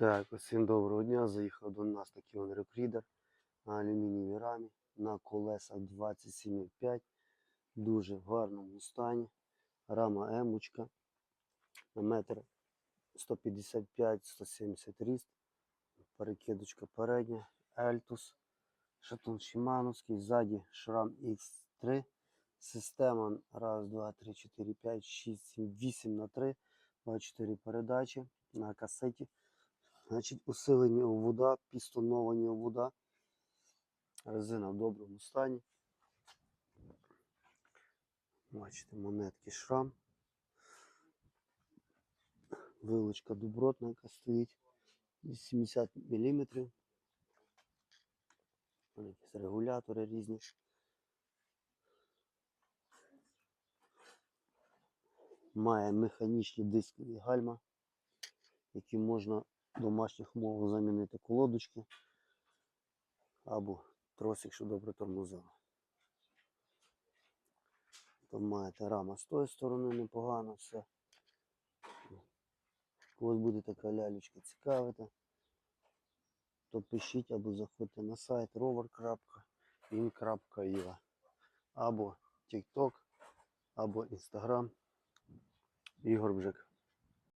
Так, усім доброго дня. Заїхав до нас такий он рекрідер на алюмінієвій рамі на колесах 27,5. Дуже в гарному стані. Рама емочка на метр 155-170 ріст. Перекидочка передня, Ельтус, шатун Шимановський, ззаді шрам X3. Система 1, 2, 3, 4, 5, 6, 7, 8 на 3, 24 передачі на касеті. Значить, усилені вода, пістоновані вода. Резина в доброму стані. Бачите, монетки шрам. Вилочка добротна, яка стоїть 80 мм. Якісь регулятори різні. Має механічні дискові гальма, які можна домашніх умовах замінити колодочки або тросик, що добре тормозили. Там маєте рама з тої сторони непогано все. Ось буде така лялечка цікавити. То пишіть або заходьте на сайт rover.in.ua або TikTok, або Instagram Ігор Бжик.